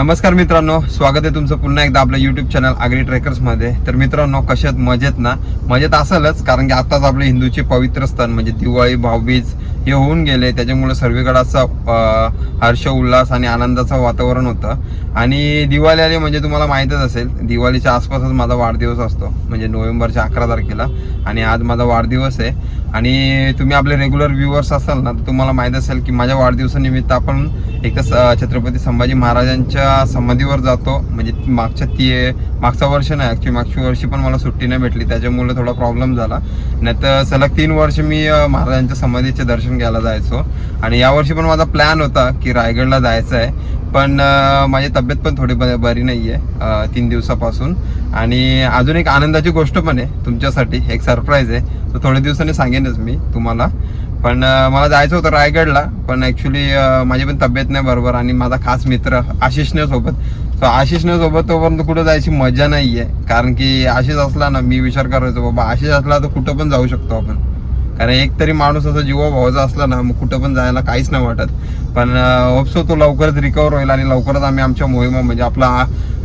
नमस्कार मित्रांनो स्वागत आहे तुमचं पुन्हा एकदा आपल्या युट्यूब चॅनल आगरी ट्रेकर्समध्ये तर मित्रांनो कशात मजेत ना? मजेत असेलच कारण की आताच आपले हिंदूचे पवित्र स्थान म्हणजे दिवाळी भाऊबीज हे होऊन गेले. त्याच्यामुळे सर्वीकडे असं हर्ष उल्हास आणि आनंदाचं वातावरण होतं. आणि दिवाळी आली म्हणजे तुम्हाला माहीतच असेल दिवाळीच्या आसपासच माझा वाढदिवस असतो म्हणजे नोव्हेंबरच्या अकरा तारखेला. आणि आज माझा वाढदिवस आहे. आणि तुम्ही आपले रेग्युलर व्ह्युअर्स असाल ना तर तुम्हाला माहीत असेल की माझ्या वाढदिवसानिमित्त आपण एक तर छत्रपती संभाजी महाराजांच्या समाधीवर जातो. म्हणजे मागच्या ती मागचा वर्ष नाही ॲक्च्युली मागच्या वर्षी पण मला सुट्टी नाही भेटली त्याच्यामुळे थोडा प्रॉब्लेम झाला. नाही तर सलग तीन वर्ष मी महाराजांच्या समाधीचे दर्शन घ्यायला जायचो. आणि यावर्षी पण माझा प्लॅन होता की रायगडला जायचं आहे पण माझी तब्येत पण थोडी ब- बरी नाही आहे तीन दिवसापासून. आणि अजून एक आनंदाची गोष्ट पण आहे तुमच्यासाठी एक सरप्राईज आहे. तो थोड्या दिवसांनी सांगेन सांगेनच मी तुम्हाला. पण मला जायचं होतं रायगडला पण ॲक्च्युली माझी पण तब्येत नाही बरोबर आणि माझा खास मित्र आशिषने सोबत सो आशिषने सोबत तोपर्यंत कुठं जायची मजा नाही आहे कारण की आशिष असला ना मी विचार करायचो बाबा आशिष असला तर कुठं पण जाऊ शकतो आपण. कारण एक तरी माणूस असं जीवा भावाचा असला ना मग कुठं पण जायला काहीच नाही वाटत. पण होपसो तो लवकरच रिकवर होईल आणि लवकरच आम्ही आमच्या मोहिमा म्हणजे आपला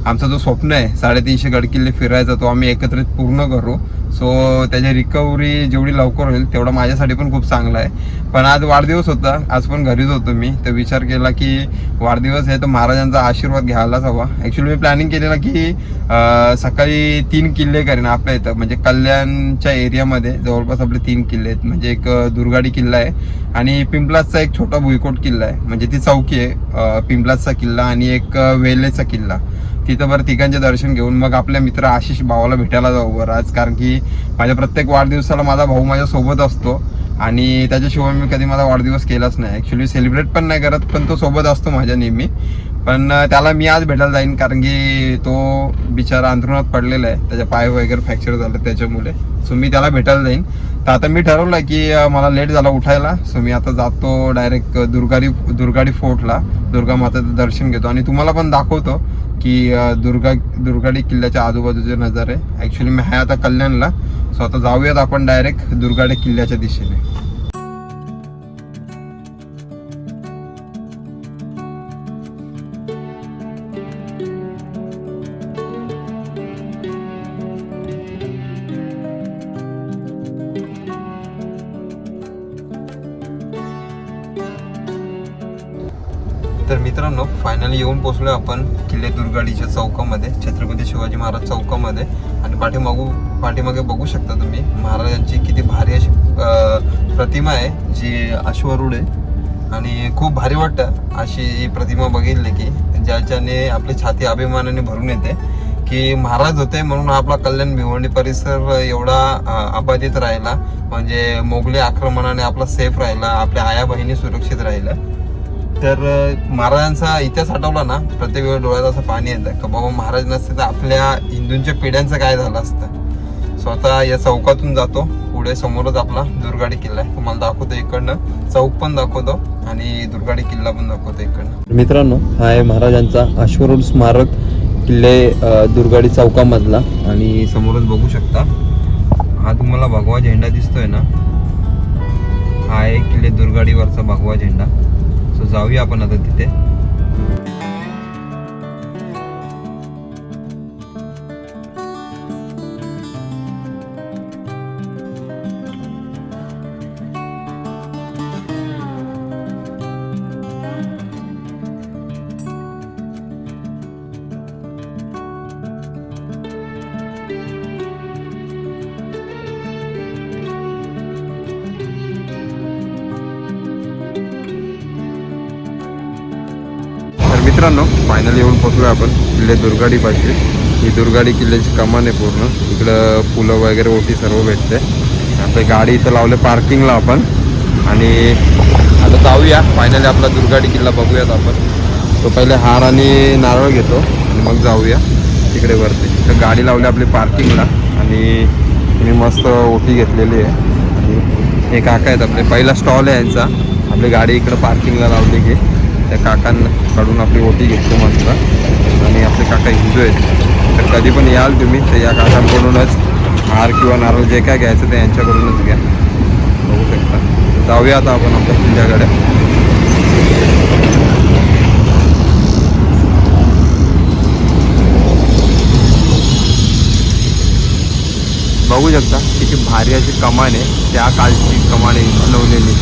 आमचा जो स्वप्न आहे साडेतीनशे गडकिल्ले फिरायचा तो आम्ही एकत्रित पूर्ण करू. सो त्याची रिकव्हरी जेवढी लवकर होईल तेवढं माझ्यासाठी पण खूप चांगला आहे. पण आज वाढदिवस होता आज पण घरीच होतो मी. तर विचार केला की वाढदिवस आहे तर महाराजांचा आशीर्वाद घ्यायलाच हवा. ॲक्च्युली मी प्लॅनिंग केलेला की सकाळी तीन किल्ले करेन आपल्या इथं. म्हणजे कल्याणच्या एरियामध्ये जवळपास आपले तीन किल्ले आहेत. म्हणजे एक दुर्गाडी किल्ला आहे आणि पिंपलाजचा एक छोटा भुईकोट किल्ला आहे. म्हणजे ती चौकी आहे पिंपलाजचा किल्ला आणि एक वेलेचा किल्ला. तिथं बरं तिघांचे दर्शन घेऊन मग आपल्या मित्र आशिष भावाला भेटायला जाऊ बरं आज कारण की माझ्या प्रत्येक वाढदिवसाला माझा भाऊ माझ्या सोबत असतो. आणि त्याच्याशिवाय मी कधी माझा वाढदिवस केलाच नाही. ॲक्च्युली सेलिब्रेट पण नाही करत पण तो सोबत असतो माझ्या नेहमी. पण त्याला मी आज भेटायला जाईन. कारण की तो बिचारा अंथरुणात पडलेला आहे. त्याच्या पाय वगैरे फ्रॅक्चर झालं त्याच्यामुळे. सो मी त्याला भेटायला जाईन. तर आता मी ठरवलं की मला लेट झाला उठायला. सो मी आता जातो डायरेक्ट दुर्गाडी दुर्गाडी फोर्टला. दुर्गा माताचं दर्शन घेतो. आणि तुम्हाला पण दाखवतो. की दुर्गा दुर्गाडी किल्ल्याच्या आजूबाजूचे नजारे. ॲक्च्युली मी आहे आता कल्याणला. सो आता जाऊयात आपण डायरेक्ट दुर्गाडी किल्ल्याच्या दिशेने. तर मित्रांनो फायनली येऊन पोचलो आपण किल्ले दुर्गाडीच्या चौकामध्ये छत्रपती शिवाजी महाराज चौकामध्ये. आणि पाठीमागू पाठीमागे बघू शकता तुम्ही महाराजांची किती भारी अशी प्रतिमा आहे जी अश्वरूढ आहे. आणि खूप भारी वाटतं अशी प्रतिमा बघितली की ज्याच्याने आपली छाती अभिमानाने भरून येते की महाराज होते म्हणून आपला कल्याण भिवंडी परिसर एवढा अबाधित राहिला. म्हणजे मोगली आक्रमणाने आपला सेफ राहिला आपल्या आया बहिणी सुरक्षित राहिल्या. तर महाराजांचा इतिहास आठवला ना? प्रत्येक वेळी डोळ्यात असं पाणी येतं का बाबा महाराज नसते तर आपल्या हिंदूंच्या पिढ्यांचं काय झालं असतं? स्वतः या चौकातून जातो. पुढे समोरच आपला दुर्गाडी किल्ला आहे. तुम्हाला दाखवतो इकडनं. चौक पण दाखवतो आणि दुर्गाडी किल्ला पण दाखवतो इकडनं. मित्रांनो हा आहे महाराजांचा अश्वरूढ स्मारक किल्ले दुर्गाडी चौकामधला. आणि समोरच बघू शकता हा तुम्हाला भगवा झेंडा दिसतोय ना? हा आहे किल्ले दुर्गाडीवरचा भगवा झेंडा. सो जाऊया आपण आता तिथे. मित्रांनो फायनली येऊन पोचलो आपण. किल्ले दुर्गाडी पाशी. ही दुर्गाडी किल्ल्याची कमान आहे पूर्ण. इकडं फुलं वगैरे ओटी सर्व भेटते. आपली गाडी इथं लावले पार्किंगला आपण. आणि आता जाऊया. फायनली आपला दुर्गाडी किल्ला बघूयात आपण. तो पहिले हार आणि नारळ घेतो आणि मग जाऊया. तिकडे वरती. तर गाडी लावली आपली पार्किंगला आणि मी मस्त ओटी घेतलेली आहे. आणि हे काका आहेत आपले. पहिला स्टॉल आहे यांचा. आपली गाडी इकडं पार्किंगला लावली की. त्या काकांकडून आपली ओटी घेतो मस्त. आणि आपले काका हिंदू आहेत. तर कधी पण याल तुम्ही तर या काकांकडूनच हार किंवा नारळ जे काय घ्यायचं ते यांच्याकडूनच घ्या. बघू शकता. जाऊया आता आपण आपल्या तुमच्याकडे बघू शकता किती भारी अशी कमान आहे. त्या कालची कमान आहे बनवलेली.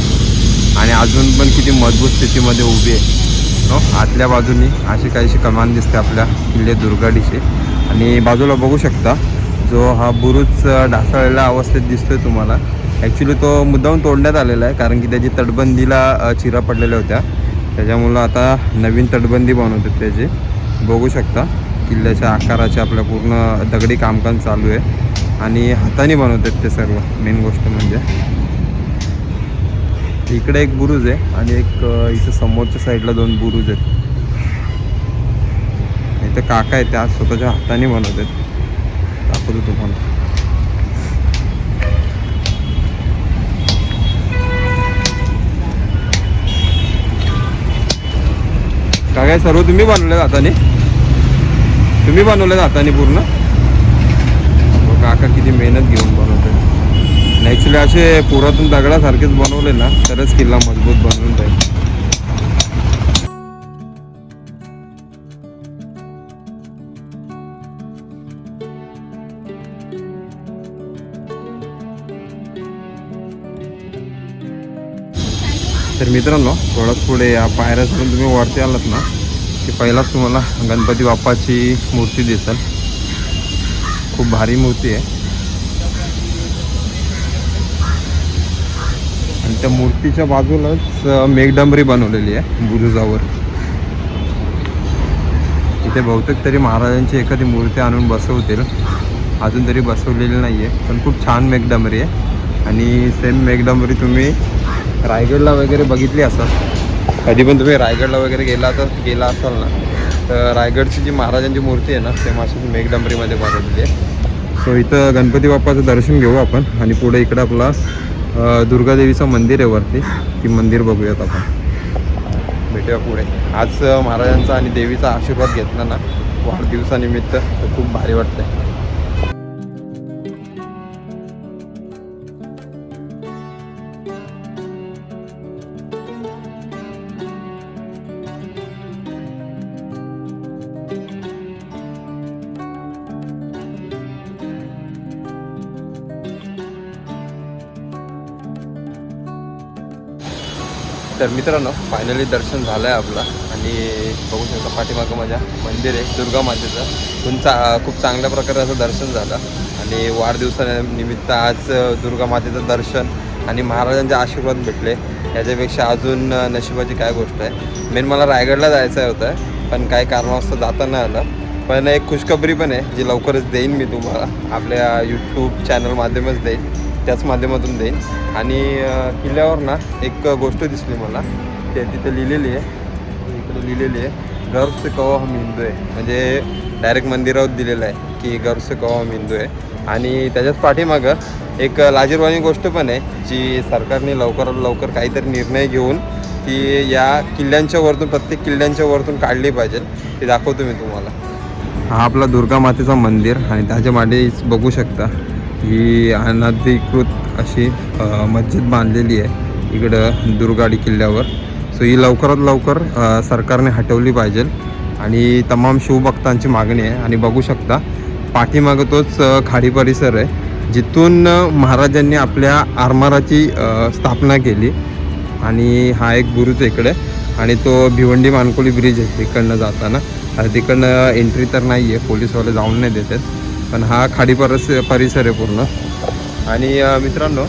आणि अजून पण किती मजबूत स्थितीमध्ये उभी आहे. हो आतल्या बाजूनी अशी काहीशी कमान दिसते आपल्या किल्ले दुर्गाडीचे आणि बाजूला बघू शकता जो हा बुरुज ढासळलेल्या अवस्थेत दिसतोय तुम्हाला. ॲक्च्युली तो मुद्दाम तोडण्यात आलेला आहे कारण की त्याची तटबंदीला चिरा पडलेल्या होत्या. त्याच्यामुळं आता नवीन तटबंदी बनवतात त्याची. बघू शकता किल्ल्याच्या आकाराचे आपल्या पूर्ण दगडी कामकाम चालू आहे. आणि हाताने बनवतात ते सर्व. मेन गोष्ट म्हणजे. इकडे एक बुरुज आहे आणि एक इथं समोरच्या साईडला दोन बुरुज आहेत. इथं काका आहे त्या स्वतःच्या हाताने बनवतात दाखवतो तुम्हाला. काय काय सर्व तुम्ही बनवले हाताने? तुम्ही बनवले हाताने पूर्ण हो, काका किती मेहनत घेऊन बनवतात ॲक्च्युली असे पुरातन दगडासारखेच बनवले ना तरच किल्ला मजबूत बनवून जाईल. तर मित्रांनो थोडंच पुढे या पायऱ्या तुम्ही वरती आलात ना की पहिलाच तुम्हाला गणपती बाप्पाची मूर्ती दिसेल. खूप भारी मूर्ती आहे. आणि त्या मूर्तीच्या बाजूलाच अ, मेघडंबरी बनवलेली आहे बुरुजावर. इथे बहुतेक तरी महाराजांची एखादी मूर्ती आणून बसवतील. अजून तरी बसवलेली नाही आहे पण खूप छान मेघडंबरी आहे. आणि सेम मेघडंबरी तुम्ही रायगडला वगैरे बघितली असाल. कधी पण तुम्ही रायगडला वगैरे गेला तर गेला असाल ना तर रायगडची जी महाराजांची मूर्ती आहे ना सेम अशी मेघडंबरीमध्ये बनवलेली आहे. सो इथं गणपती बाप्पाचं दर्शन घेऊ आपण आणि पुढे इकडं आपला दुर्गादेवीचं मंदिर आहे वरती. ती मंदिर बघूयात आपण. भेटूया पुढे. आज महाराजांचा आणि देवीचा आशीर्वाद घेतला ना वाढदिवसानिमित्त तर खूप भारी वाटतंय. तर मित्रांनो फायनली दर्शन झालं आहे आपलं. आणि बघू शकता पाठीमागं माझ्या मंदिर आहे दुर्गा मातेचं. खूप चा खूप चांगल्या प्रकारे असं दर्शन झालं. आणि वाढदिवसानिमित्त आज दुर्गा मातेचं दर्शन आणि महाराजांचे आशीर्वाद भेटले. याच्यापेक्षा अजून नशिबाची काय गोष्ट आहे? मेन मला रायगडला जायचं होतं पण काही कारणास्तव जाता नाही आलं. पण एक खुशखबरी पण आहे जी लवकरच देईन मी तुम्हाला. आपल्या यूट्यूब चॅनल माध्यमच देईन. त्याच माध्यमातून देईन. आणि किल्ल्यावर ना एक गोष्ट दिसली मला. ते तिथे लिहिलेली आहे. इकडे लिहिलेली आहे गर्व से कवा हम हिंदू आहे म्हणजे डायरेक्ट मंदिरावर दिलेलं आहे की गर्व से कवा हम हिंदू आहे आणि त्याच्याच पाठीमागं एक लाजीरवाणी गोष्ट पण आहे जी सरकारने लवकरात लवकर काहीतरी निर्णय घेऊन ती या किल्ल्यांच्या वरतून प्रत्येक किल्ल्यांच्या वरतून काढली पाहिजे. ते दाखवतो मी तुम्हाला. हा आपला दुर्गा मातेचा मंदिर आणि त्याच्यामागे बघू शकता. ही अनधिकृत अशी मस्जिद बांधलेली आहे. इकडं दुर्गाडी किल्ल्यावर. सो ही लवकरात लवकर सरकारने हटवली पाहिजे. आणि तमाम शिवभक्तांची मागणी आहे. आणि बघू शकता पाठीमागं तोच खाडी परिसर आहे. जिथून महाराजांनी आपल्या आरमाराची स्थापना केली. आणि हा एक गुरुच इकडे. आणि तो भिवंडी मानकोली ब्रिज आहे. तिकडनं जाताना. तिकडनं एंट्री तर नाही आहे पोलीसवाले जाऊन नाही देतात पण हा खाडी परस परिसर आहे पूर्ण. आणि मित्रांनो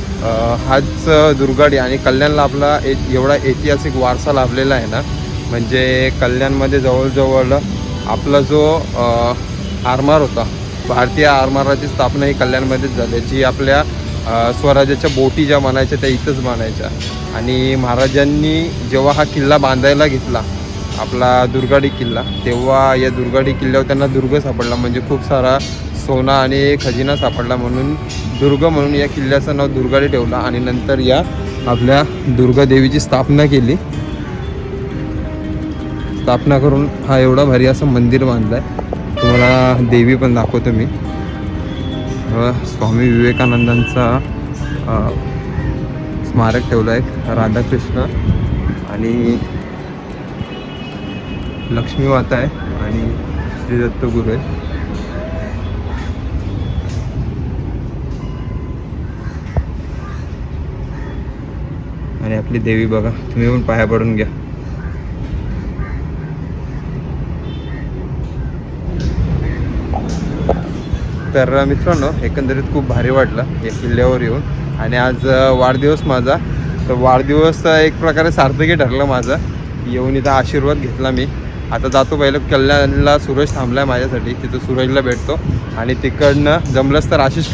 हाच दुर्गाडी आणि कल्याणला आपला एक एवढा ऐतिहासिक वारसा लाभलेला आहे ना म्हणजे कल्याणमध्ये जवळजवळ आपला जो आरमार होता भारतीय आरमाराची स्थापना ही कल्याणमध्येच झाली जी आपल्या स्वराज्याच्या बोटी ज्या म्हणायच्या त्या इथंच म्हणायच्या आणि महाराजांनी जेव्हा हा किल्ला बांधायला घेतला आपला दुर्गाडी किल्ला तेव्हा या दुर्गाडी किल्ल्यावर त्यांना दुर्ग सापडला म्हणजे खूप सारा सोना आणि खजिना सापडला म्हणून दुर्ग म्हणून या किल्ल्याचं नाव दुर्गाडे ठेवलं आणि नंतर या आपल्या दुर्गा देवीची स्थापना केली. स्थापना करून हा एवढा भारी असं मंदिर बांधलं आहे तुम्हाला देवी पण दाखवतो मी. स्वामी विवेकानंदांचा स्मारक ठेवलं आहे राधाकृष्ण आणि लक्ष्मी माता आहे आणि श्री दत्तगुरू आहे. आणि आपली देवी बघा तुम्ही पण पाया पडून घ्या. तर मित्रांनो एकंदरीत खूप भारी वाटलं या किल्ल्यावर येऊन. आणि आज वाढदिवस माझा. तर वाढदिवस एक प्रकारे सार्थकी ठरलं माझं. येऊन इथं आशीर्वाद घेतला मी. आता जातो पहिलं कल्याणला सूरज थांबलाय माझ्यासाठी. तिथं सूरजला भेटतो. आणि तिकडनं जमलंच तर आशिषकडे